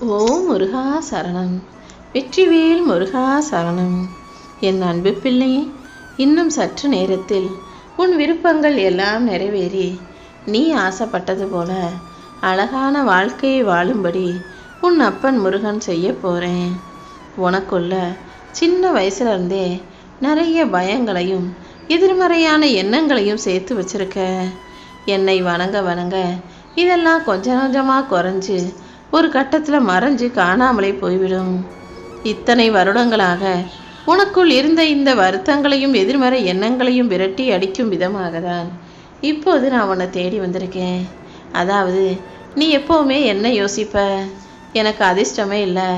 ஓ முருகா சரணம். வெற்றிவேல் முருகா சரணம். என் அன்பு பிள்ளையே இன்னும் சற்று நேரத்தில் உன் விருப்பங்கள் எல்லாம் நிறைவேறி நீ ஆசைப்பட்டது போல அழகான வாழ்க்கையை வாழும்படி உன் அப்பன் முருகன் செய்ய போகிறேன் உனக்குள்ள சின்ன வயசுலேருந்தே நிறைய பயங்களையும் எதிர்மறையான எண்ணங்களையும் சேர்த்து வச்சிருக்க. என்னை வணங்க வணங்க இதெல்லாம் கொஞ்சம் கொஞ்சமாக குறைஞ்சு ஒரு கட்டத்தில் மறைஞ்சு காணாமலே போய்விடும். இத்தனை வருடங்களாக உனக்குள் இருந்த இந்த வருத்தங்களையும் எதிர்மறை எண்ணங்களையும் விரட்டி அடிக்கும் விதமாக தான் இப்போது நான் உன்னை தேடி வந்திருக்கேன். அதாவது நீ எப்போவுமே என்ன யோசிப்ப? எனக்கு அதிர்ஷ்டமே இல்லை.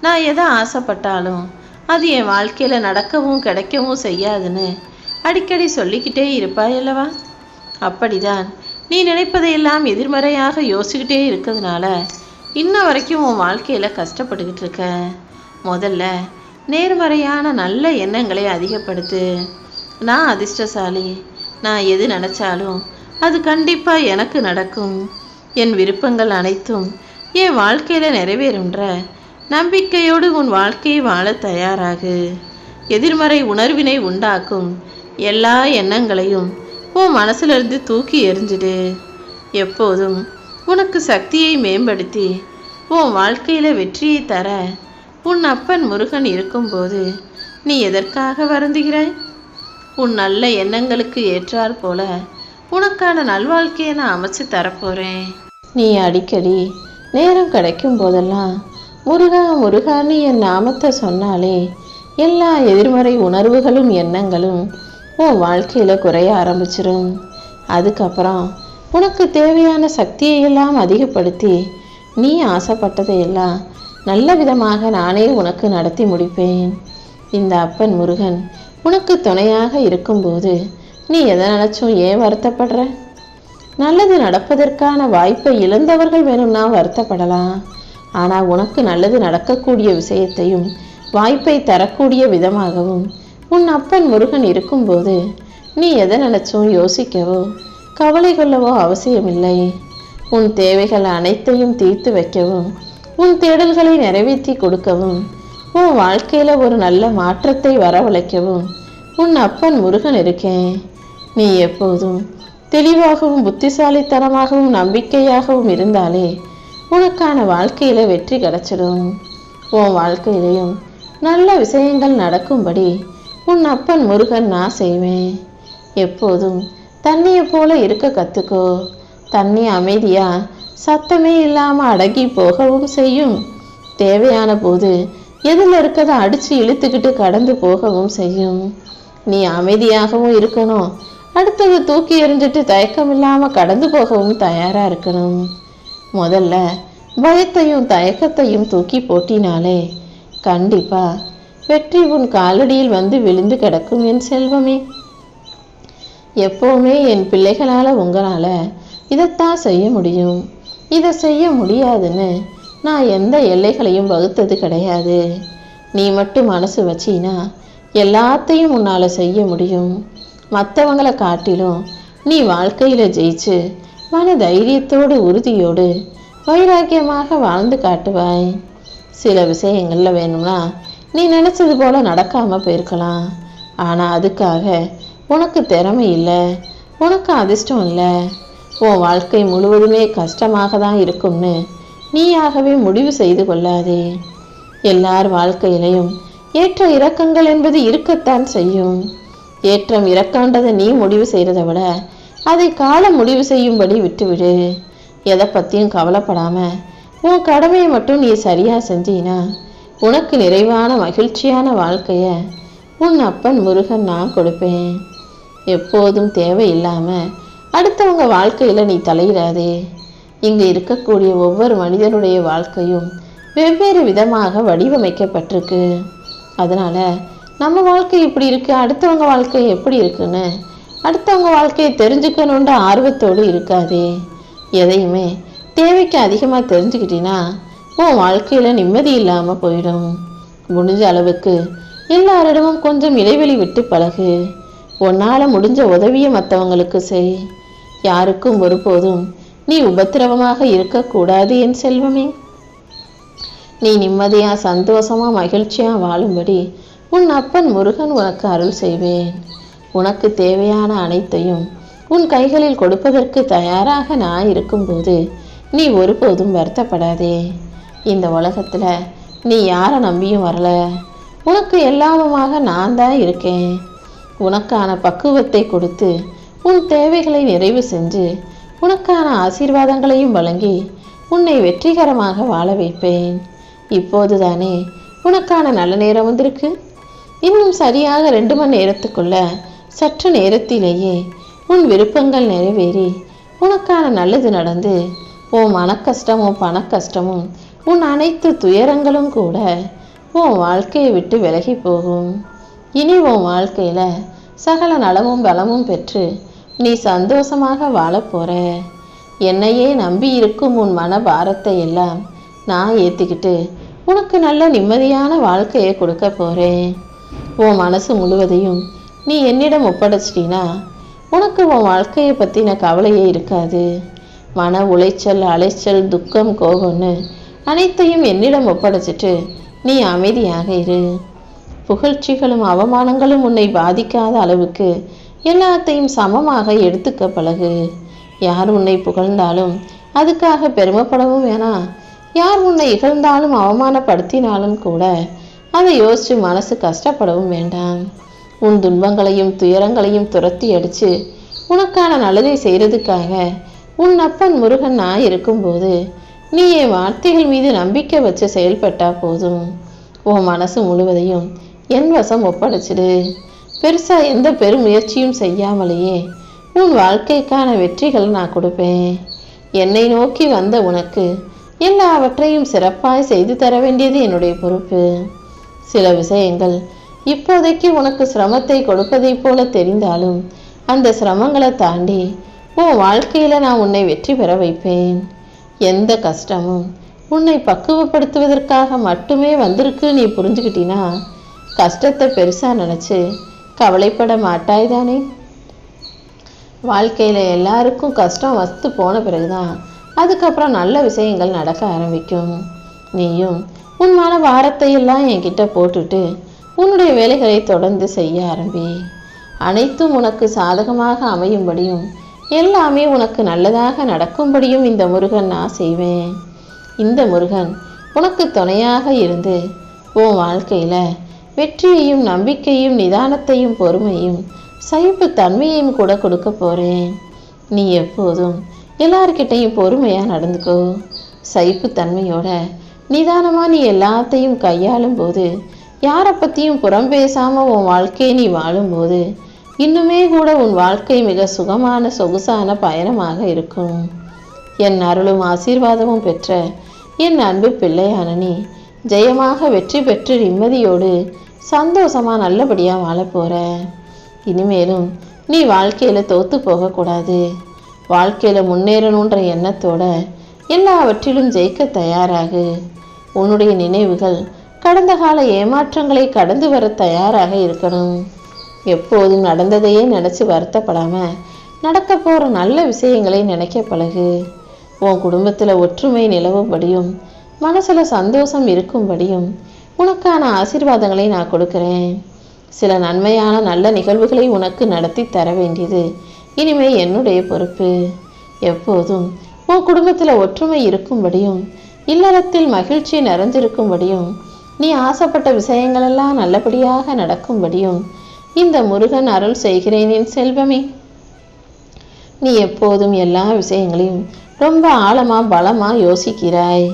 நான் எதை ஆசைப்பட்டாலும் அது என் வாழ்க்கையில் நடக்கவும் கிடைக்கவும் செய்யாதுன்னு அடிக்கடி சொல்லிக்கிட்டே இருப்பாய் அல்லவா? அப்படிதான் நீ நினைப்பதையெல்லாம் எதிர்மறையாக யோசிக்கிட்டே இருக்கிறதுனால இன்ன வரைக்கும் உன் வாழ்க்கையில் கஷ்டப்பட்டுக்கிட்டு இருக்க. முதல்ல நேர்மறையான நல்ல எண்ணங்களை அதிகப்படுத்து. நான் அதிர்ஷ்டசாலி. நான் எது நினச்சாலும் அது கண்டிப்பாக எனக்கு நடக்கும். என் விருப்பங்கள் அனைத்தும் என் வாழ்க்கையில் நிறைவேறுன்ற நம்பிக்கையோடு உன் வாழ்க்கையை வாழ தயாராகு. எதிர்மறை உணர்வினை உண்டாக்கும் எல்லா எண்ணங்களையும் உன் மனசிலிருந்து தூக்கி எறிஞ்சிடு. எப்போதும் உனக்கு சக்தியை மேம்படுத்தி உன் வாழ்க்கையில் வெற்றியை தர உன் அப்பன் முருகன் இருக்கும்போது நீ எதற்காக வருந்துகிறாய்? உன் நல்ல எண்ணங்களுக்கு ஏற்றாற் போல உனக்கான நல்வாழ்க்கையை நான் அமைச்சு தரப்போகிறேன் நீ அடிக்கடி நேரம் கிடைக்கும் போதெல்லாம் முருகா முருகான்னு என் நாமத்தை சொன்னாலே எல்லா எதிர்மறை உணர்வுகளும் எண்ணங்களும் உன் வாழ்க்கையில் குறைய ஆரம்பிச்சிரும். அதுக்கப்புறம் உனக்கு தேவையான சக்தியை எல்லாம் அதிகப்படுத்தி நீ ஆசைப்பட்டதையெல்லாம் நல்ல விதமாக நானே உனக்கு நடத்தி முடிப்பேன். இந்த அப்பன் முருகன் உனக்கு துணையாக இருக்கும்போது நீ எதை நினச்சும் ஏன் வருத்தப்படுற? நல்லது நடப்பதற்கான வாய்ப்பை இழந்தவர்கள் வேணும்னா வருத்தப்படலாம். ஆனால் உனக்கு நல்லது நடக்கக்கூடிய விஷயத்தையும் வாய்ப்பை தரக்கூடிய விதமாகவும் உன் அப்பன் முருகன் இருக்கும்போது நீ எதை நினச்சும் யோசிக்கவோ கவலை கொள்ளவோ அவசியமில்லை. உன் தேவைகள் அனைத்தையும் தீர்த்து வைக்கவும் உன் தேடல்களை நிறைவேற்றி கொடுக்கவும் உன் வாழ்க்கையில் ஒரு நல்ல மாற்றத்தை வரவழைக்கவும் உன் அப்பன் முருகன் இருக்கேன். நீ எப்போதும் தெளிவாகவும் புத்திசாலித்தனமாகவும் நம்பிக்கையாகவும் இருந்தாலே உனக்கான வாழ்க்கையில் வெற்றி கிடைச்சிடும் உன் வாழ்க்கையிலையும் நல்ல விஷயங்கள் நடக்கும்படி உன் அப்பன் முருகன் நான் செய்வேன். எப்போதும் தண்ணியை போல இருக்க கற்றுக்கோ தண்ணி அமைதியாக சத்தமே இல்லாமல் அடங்கி போகவும் செய்யும். தேவையான போது எதில் இருக்கதை அடித்து இழுத்துக்கிட்டு கடந்து போகவும் செய்யும். நீ அமைதியாகவும் இருக்கணும். அடுத்தது தூக்கி எறிஞ்சிட்டு தயக்கம் இல்லாமல் கடந்து போகவும் தயாராக இருக்கணும். முதல்ல பயத்தையும் தயக்கத்தையும் தூக்கி போட்டினாலே கண்டிப்பாக வெற்றி உன் காலடியில் வந்து விழுந்து கிடக்கும் என் செல்வமே. எப்போவுமே என் பிள்ளைகளால் உங்களால் இதைத்தான் செய்ய முடியும். இதை செய்ய முடியாதுன்னு நான் எந்த எல்லைகளையும் வகுத்தது கிடையாது. நீ மட்டும் மனசு வச்சினா எல்லாத்தையும் உன்னால் செய்ய முடியும். மற்றவங்களை காட்டிலும் நீ வாழ்க்கையில் ஜெயிச்சு மன தைரியத்தோடு உறுதியோடு வைராக்கியமாக வாழ்ந்து காட்டுவாய். சில விஷயங்களில் வேணும்னா நீ நினச்சது போல் நடக்காமல் போயிருக்கலாம். ஆனால் அதுக்காக உனக்கு திறமை இல்லை. உனக்கு அதிர்ஷ்டம் இல்லை. உன் வாழ்க்கை முழுவதுமே கஷ்டமாக தான் இருக்கும்னு நீயாகவே முடிவு செய்து கொள்ளாதே. எல்லார் வாழ்க்கையிலையும் ஏற்ற இறக்கங்கள் என்பது இருக்கத்தான் செய்யும். ஏற்றம் இறக்கன்றதை நீ முடிவு செய்கிறத விட அதை காலம் முடிவு செய்யும்படி விட்டுவிடு. எதை பற்றியும் கவலைப்படாம உன் கடமையை மட்டும் நீ சரியாக செஞ்சினா உனக்கு நிறைவான மகிழ்ச்சியான வாழ்க்கையை உன் அப்பன் முருகன் நான் கொடுப்பேன். எப்போதும் தேவையில்லாமல் அடுத்தவங்க வாழ்க்கையில் நீ தலையிடாதே. இங்கே இருக்கக்கூடிய ஒவ்வொரு மனிதனுடைய வாழ்க்கையும் வெவ்வேறு விதமாக வடிவமைக்கப்பட்டிருக்கு. அதனால் நம்ம வாழ்க்கை இப்படி இருக்குது அடுத்தவங்க வாழ்க்கை எப்படி இருக்குன்னு அடுத்தவங்க வாழ்க்கையை தெரிஞ்சுக்கணுன்ற ஆர்வத்தோடு இருக்காதே. எதையுமே தேவைக்கு அதிகமாக தெரிஞ்சுக்கிட்டீங்கன்னா உன் வாழ்க்கையில் நிம்மதி இல்லாமல் போயிடும். முடிஞ்ச அளவுக்கு எல்லாரிடமும் கொஞ்சம் இடைவெளி விட்டு பழகு. உன்னால் முடிஞ்ச உதவியை மற்றவங்களுக்கு செய். யாருக்கும் ஒருபோதும் நீ உபத்திரவமாக இருக்கக்கூடாது என் செல்வமே. நீ நிம்மதியாக சந்தோஷமாக மகிழ்ச்சியாக வாழும்படி உன் அப்பன் முருகன் உனக்கு அருள் செய்வேன். உனக்கு தேவையான அனைத்தையும் உன் கைகளில் கொடுப்பதற்கு தயாராக நான் இருக்கும்போது நீ ஒருபோதும் வருத்தப்படாதே. இந்த உலகத்தில் நீ யாரை நம்பியும் வரல? உனக்கு எல்லாமுமாக நான் தான் இருக்கேன். உனக்கான பக்குவத்தை கொடுத்து உன் தேவைகளை நிறைவு செஞ்சு உனக்கான ஆசீர்வாதங்களையும் வழங்கி உன்னை வெற்றிகரமாக வாழ வைப்பேன். இப்போதுதானே உனக்கான நல்ல நேரம் வந்திருக்கு. இன்னும் சரியாக ரெண்டு மணி நேரத்துக்குள்ள சற்று நேரத்திலேயே உன் விருப்பங்கள் நிறைவேறி உனக்கான நல்லது நடந்து உன் மனக்கஷ்டமும் பணக்கஷ்டமும் உன் அனைத்து துயரங்களும் கூட உன் வாழ்க்கையை விட்டு விலகி போகும். இனி உன் வாழ்க்கையில் சகல நலமும் பலமும் பெற்று நீ சந்தோஷமாக வாழப் என்னையே நம்பி இருக்கும் உன் மன பாரத்தை எல்லாம் நான் ஏற்றிக்கிட்டு உனக்கு நல்ல நிம்மதியான வாழ்க்கையை கொடுக்க போகிறேன் உன் மனசு முழுவதையும் நீ என்னிடம் ஒப்படைச்சிட்டினா உனக்கு உன் வாழ்க்கையை பற்றின கவலையே இருக்காது. மன உளைச்சல் அலைச்சல் துக்கம் கோபம்னு அனைத்தையும் என்னிடம் ஒப்படைச்சிட்டு நீ அமைதியாக இரு. புகழ்ச்சிகளும் அவமானங்களும் உன்னை பாதிக்காத அளவுக்கு எல்லாத்தையும் சமமாக எடுத்துக்க பழகு. யார் உன்னை புகழ்ந்தாலும் அதுக்காக பெருமைப்படவும் வேணாம் யார் உன்னை இகழ்ந்தாலும் அவமானப்படுத்தினாலும் கூட அதை யோசித்து மனசு கஷ்டப்படவும் வேண்டாம். உன் துன்பங்களையும் துயரங்களையும் துரத்தி அடித்து உனக்கான நல்லதை செய்கிறதுக்காக உன் அப்பன் முருகன் நான் இருக்கும்போது நீ என் வார்த்தைகள் மீது நம்பிக்கை வச்சு செயல்பட்டா போதும். உன் மனசு முழுவதையும் என் வசம் ஒப்படைச்சிடு. பெருசாக எந்த பெருமுயற்சியும் செய்யாமலேயே உன் வாழ்க்கைக்கான வெற்றிகளை நான் கொடுப்பேன். என்னை நோக்கி வந்த உனக்கு எல்லாவற்றையும் சிறப்பாய் செய்து தர வேண்டியது என்னுடைய பொறுப்பு. சில விஷயங்கள் இப்போதைக்கு உனக்கு சிரமத்தை கொடுப்பதைப் போல தெரிந்தாலும் அந்த சிரமங்களை தாண்டி உன் வாழ்க்கையில் நான் உன்னை வெற்றி பெற வைப்பேன். எந்த கஷ்டமும் உன்னை பக்குவப்படுத்துவதற்காக மட்டுமே வந்திருக்கு நீ புரிஞ்சுக்கிட்டினா கஷ்டத்தை பெருசாக நினச்சி கவலைப்பட மாட்டாய் தானே வாழ்க்கையில் எல்லாருக்கும் கஷ்டம் வஸ்து போன பிறகுதான் அதுக்கப்புறம் நல்ல விஷயங்கள் நடக்க ஆரம்பிக்கும். நீயும் உன் வாரத்தையெல்லாம் வாரத்தை எல்லாம் என்கிட்ட போட்டுட்டு உன்னுடைய வேலைகளை தொடர்ந்து செய்ய ஆரம்பி. அனைத்தும் உனக்கு சாதகமாக அமையும்படியும் எல்லாமே உனக்கு நல்லதாக நடக்கும்படியும் இந்த முருகன் நான் செய்வேன். இந்த முருகன் உனக்கு துணையாக இருந்து உன் வாழ்க்கையில் வெற்றியையும் நம்பிக்கையும் நிதானத்தையும் பொறுமையும் சகிப்பு தன்மையையும் கூட கொடுக்க போறேன். நீ எப்போதும் எல்லார்கிட்டையும் பொறுமையா நடந்துக்கோ. சகிப்பு தன்மையோட நிதானமா நீ எல்லாத்தையும் கையாளும் போது யாரை பத்தியும் புறம் பேசாம உன் வாழ்க்கையை நீ வாழும்போது இன்னுமே கூட உன் வாழ்க்கை மிக சுகமான சொகுசான பயணமாக இருக்கும். என் அருளும் ஆசீர்வாதமும் பெற்ற என் அன்பு பிள்ளையான நீ ஜெயமாக வெற்றி பெற்று நிம்மதியோடு சந்தோஷமா நல்லபடியாக வாழப் போகிற இனிமேலும் நீ வாழ்க்கையில் தோத்து போகக்கூடாது வாழ்க்கையில் முன்னேறணுன்ற எண்ணத்தோட எல்லாவற்றிலும் ஜெயிக்க தயாராகு. உன்னுடைய நினைவுகள் கடந்த கால ஏமாற்றங்களை கடந்து வர தயாராக இருக்கணும். எப்போதும் நடந்ததையே நினச்சி வருத்தப்படாமல் நடக்க போகிற நல்ல விஷயங்களை நினைக்க பழகு. உன் குடும்பத்தில் ஒற்றுமை நிலவும்படியும் மனசில் சந்தோஷம் இருக்கும்படியும் உனக்கான ஆசீர்வாதங்களை நான் கொடுக்குறேன். சில நன்மையான நல்ல நிகழ்வுகளை உனக்கு நடத்தி தர வேண்டியது இனிமே என்னுடைய பொறுப்பு. எப்போதும் உன் குடும்பத்தில் ஒற்றுமை இருக்கும்படியும் இல்லறத்தில் மகிழ்ச்சி நிறைஞ்சிருக்கும்படியும் நீ ஆசைப்பட்ட விஷயங்களெல்லாம் நல்லபடியாக நடக்கும்படியும் இந்த முருகன் அருள் செய்கிறேன் என் செல்வமே. நீ எப்போதும் எல்லா விஷயங்களையும் ரொம்ப ஆழமாக பலமாக யோசிக்கிறாய்.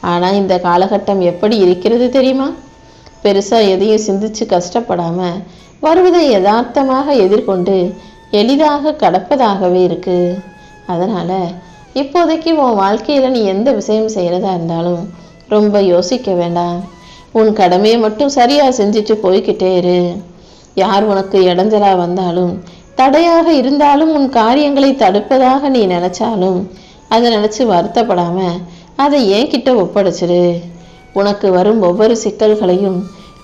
ஆனா இந்த காலகட்டம் எப்படி இருக்கிறது தெரியுமா? பெருசா எதையும் சிந்திச்சு கஷ்டப்படாம வருவதை யதார்த்தமாக எதிர்கொண்டு எளிதாக கடப்பதாகவே இருக்கு. அதனால இப்போதைக்கு உன் வாழ்க்கையில நீ எந்த விஷயம் செய்யறதா இருந்தாலும் ரொம்ப யோசிக்க வேண்டாம். உன் கடமையை மட்டும் சரியா செஞ்சுட்டு போய்கிட்டே இரு. யார் உனக்கு இடைஞ்சலா வந்தாலும் தடையாக இருந்தாலும் உன் காரியங்களை தடுப்பதாக நீ நினைச்சாலும் அதை நினைச்சு வருத்தப்படாம அதை என்கிட்ட ஒப்படைச்சிரு? உனக்கு வரும் ஒவ்வொரு சிக்கல்களையும்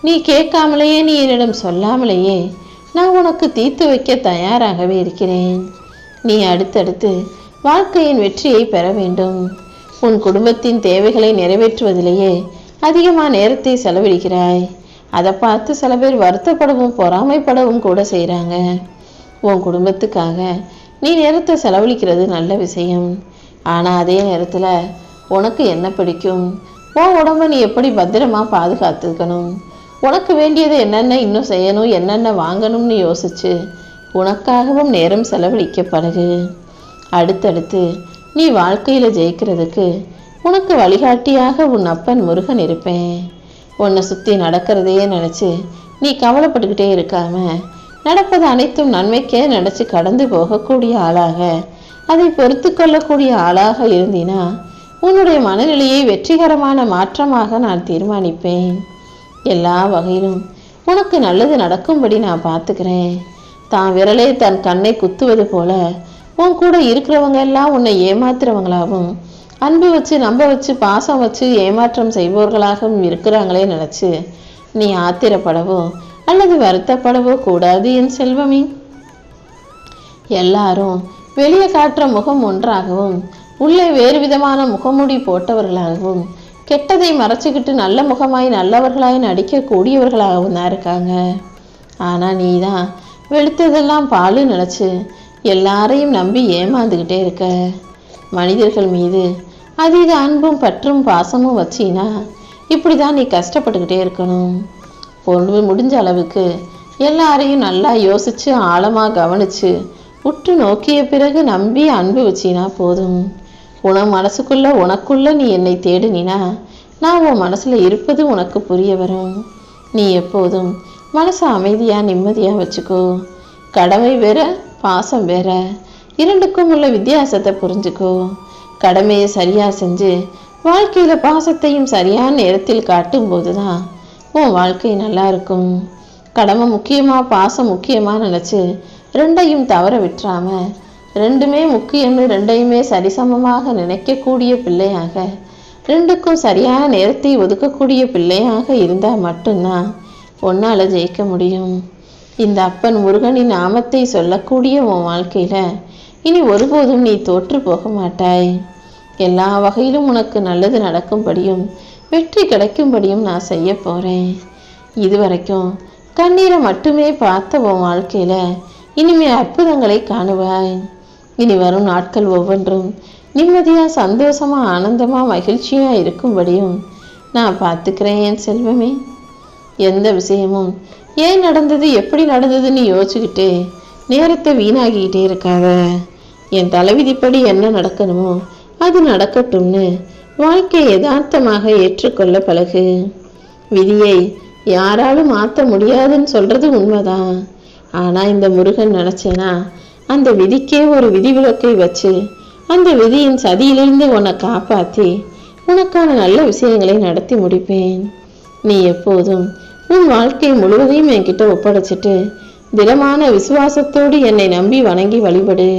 நீ கேட்காமலேயே நீ என்னிடம் சொல்லாமலேயே நான் உனக்கு தீர்த்து வைக்க தயாராகவே இருக்கிறேன். நீ அடுத்தடுத்து வாழ்க்கையின் வெற்றியை பெற வேண்டும். உன் குடும்பத்தின் தேவைகளை நிறைவேற்றுவதிலேயே அதிகமாக நேரத்தை செலவழிக்கிறாய் அதை பார்த்து சில பேர் வருத்தப்படவும் பொறாமைப்படவும் கூட செய்கிறாங்க உன் குடும்பத்துக்காக நீ நேரத்தை செலவழிக்கிறது நல்ல விஷயம். ஆனால் அதே நேரத்தில் உனக்கு என்ன பிடிக்கும்? உன் உடம்ப நீ எப்படி பத்திரமா பாதுகாத்துக்கணும்? உனக்கு வேண்டியது என்னென்ன இன்னும் செய்யணும் என்னென்ன வாங்கணும்னு யோசிச்சு உனக்காகவும் நேரம் செலவழிக்க பழகு. அடுத்தடுத்து நீ வாழ்க்கையில் ஜெயிக்கிறதுக்கு உனக்கு வழிகாட்டியாக உன் அப்பன் முருகன் இருப்பேன். உன்னை சுற்றி நடக்கிறதையே நினச்சி நீ கவலைப்பட்டுக்கிட்டே இருக்காம நடப்பது அனைத்தும் நன்மைக்கே நினச்சி கடந்து போகக்கூடிய ஆளாக அதை பொறுத்து கொள்ளக்கூடிய ஆளாக இருந்தினா உன்னுடைய மனநிலையை வெற்றிகரமான மாற்றமாக நான் தீர்மானிப்பேன். எல்லா வகையிலும் உனக்கு நல்லது நடக்கும்படி நான் பார்த்துக்கிறேன். தான் விரலே தன் கண்ணை குத்துவது போல உன் கூட இருக்கிறவங்க எல்லாம் உன்னை ஏமாத்துறவங்களாகவும் அன்பு வச்சு நம்ப வச்சு பாசம் வச்சு ஏமாற்றம் செய்பவர்களாகவும் இருக்கிறாங்களே நினச்சி நீ ஆத்திரப்படவோ அல்லது வருத்தப்படவோ கூடாது என் செல்வமே. எல்லாரும் வெளியே காட்டுற முகம் ஒன்றாகவும் உள்ளே வேறு விதமான முகமூடி போட்டவர்களாகவும் கெட்டதை மறைச்சிக்கிட்டு நல்ல முகமாய் நல்லவர்களாய் நடிக்கக்கூடியவர்களாகவும் தான் இருக்காங்க. ஆனால் நீ தான் வெளுத்ததெல்லாம் பால் நினச்சி எல்லாரையும் நம்பி ஏமாந்துக்கிட்டே இருக்க. மனிதர்கள் மீது அதீத அன்பும் பற்றும் பாசமும் வச்சினா இப்படி தான் நீ கஷ்டப்பட்டுக்கிட்டே இருக்கணும். பொண்ணு முடிஞ்ச அளவுக்கு எல்லாரையும் நல்லா யோசித்து ஆழமாக கவனிச்சு உற்று நோக்கிய பிறகு நம்பி அன்பு வச்சினா போதும். உன மனசுக்குள்ள உனக்குள்ள நீ என்னை தேடினா நான் உன் மனசுல இருப்பது உனக்கு புரிய வரும். நீ எப்போதும் மனசை அமைதியா நிம்மதியா வச்சுக்கோ. கடமை வேற பாசம் வேற. இரண்டுக்கும் உள்ள வித்தியாசத்தை புரிஞ்சுக்கோ. கடமையை சரியா செஞ்சு வாழ்க்கையில பாசத்தையும் சரியான நேரத்தில் காட்டும் போதுதான் உன் வாழ்க்கை நல்லா இருக்கும். கடமை முக்கியமா பாசம் முக்கியமா நினைச்சு ரெண்டையும் தவற விட்டுறாம ரெண்டுமே முக்கியம்னு ரெண்டையுமே சரிசமமாக நினைக்கக்கூடிய பிள்ளையாக. ரெண்டுக்கும் சரியான நேரத்தை ஒதுக்கக்கூடிய பிள்ளையாக இருந்தால் மட்டும்தான் ஒன்னால் ஜெயிக்க முடியும். இந்த அப்பன் முருகனின் நாமத்தை சொல்லக்கூடிய உன் வாழ்க்கையில் இனி ஒருபோதும் நீ தோற்று போக மாட்டாய். எல்லா வகையிலும் உனக்கு நல்லது நடக்கும்படியும் வெற்றி கிடைக்கும்படியும் நான் செய்ய போகிறேன் இதுவரைக்கும் கண்ணீரை மட்டுமே பார்த்த உன் வாழ்க்கையில் இனிமே அற்புதங்களை காணுவாய். இனி வரும் நாட்கள் ஒவ்வொன்றும். நிம்மதியா சந்தோஷமா ஆனந்தமா மகிழ்ச்சியா இருக்கும்படியும் நான் பார்த்துக்கிறேன் என் செல்வமே. எந்த விஷயமும் ஏன் நடந்தது எப்படி நடந்ததுன்னு யோசிச்சுக்கிட்டு நேரத்தை வீணாகிக்கிட்டே இருக்காத. என் தலைவிதிப்படி என்ன நடக்கணுமோ அது நடக்கட்டும்னு வாழ்க்கையை யதார்த்தமாக ஏற்றுக்கொள்ள பழகு. விதியை யாராலும் மாற்ற முடியாதுன்னு சொல்றது உண்மைதான். ஆனா இந்த முருகன் நினச்சேன்னா அந்த விதிக்கே ஒரு விதிவிலக்கை வச்சு அந்த விதியின் சதியிலிருந்து உன்னை காப்பாத்தி உனக்கான நல்ல விஷயங்களை நடத்தி முடிப்பேன். நீ எப்போதும் உன் வாழ்க்கை முழுவதையும் என்கிட்ட ஒப்படைச்சிட்டு திடமான விசுவாசத்தோடு என்னை நம்பி வணங்கி வழிபடு.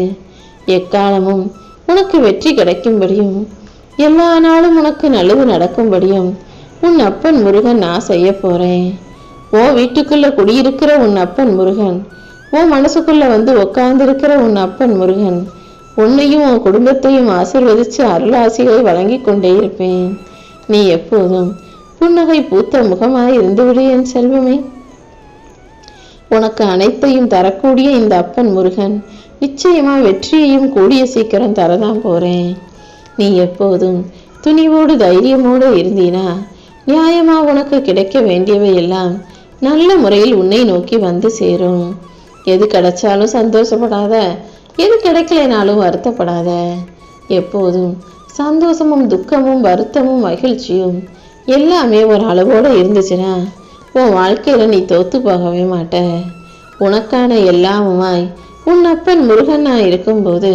எக்காலமும் உனக்கு வெற்றி கிடைக்கும்படியும் எல்லா நாளும் உனக்கு நல்லது நடக்கும்படியும் உன் அப்பன் முருகன் நான் செய்ய போறேன். ஓ வீட்டுக்குள்ள குடியிருக்கிற உன் அப்பன் முருகன் உன் மனசுக்குள்ள வந்து உட்கார்ந்திருக்கிற உன் அப்பன் முருகன் உன்னையும் உன் குடும்பத்தையும் ஆசிர்வதிச்சு அருளாசிகளை வழங்கி கொண்டே இருப்பேன். நீ எப்போதும் புன்னகை பூத்த முகமாய் இருந்துவிடு என் செல்வமே. உனக்கு அனைத்தையும் தரக்கூடிய இந்த அப்பன் முருகன் நிச்சயமா வெற்றியையும் கூடிய சீக்கிரம் தரதான் போறேன். நீ எப்போதும் துணிவோடு தைரியமோடு இருந்தீனா நியாயமா உனக்கு கிடைக்க வேண்டியவை எல்லாம் நல்ல முறையில் உன்னை நோக்கி வந்து சேரும். எது கிடைச்சாலும் சந்தோஷப்படாத எது கிடைக்கலைனாலும் வருத்தப்படாத. எப்போதும் சந்தோஷமும் துக்கமும் வருத்தமும் மகிழ்ச்சியும் எல்லாமே ஒரு அளவோடு இருந்துச்சுன்னா உன் வாழ்க்கையில் நீ தோத்து போகவே மாட்ட. உனக்கான எல்லாமுமாய் உன் அப்பன் முருகனா இருக்கும்போது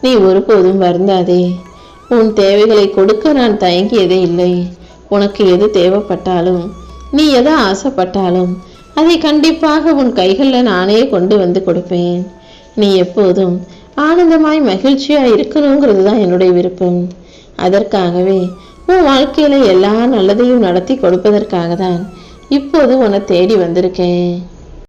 நீ ஒருபோதும் வருந்தாதே. உன் தேவைகளை கொடுக்க நான் தயங்கியதே இல்லை. உனக்கு எது தேவைப்பட்டாலும் நீ எதை ஆசைப்பட்டாலும் அதை கண்டிப்பாக உன் கைகளில் நானே கொண்டு வந்து கொடுப்பேன். நீ எப்போதும் ஆனந்தமாய் மகிழ்ச்சியாக இருக்கணுங்கிறது தான் என்னுடைய விருப்பம். அதற்காகவே உன் வாழ்க்கையில் எல்லா நல்லதையும் நடத்தி கொடுப்பதற்காக தான் இப்போது உன்னை தேடி வந்திருக்கேன்.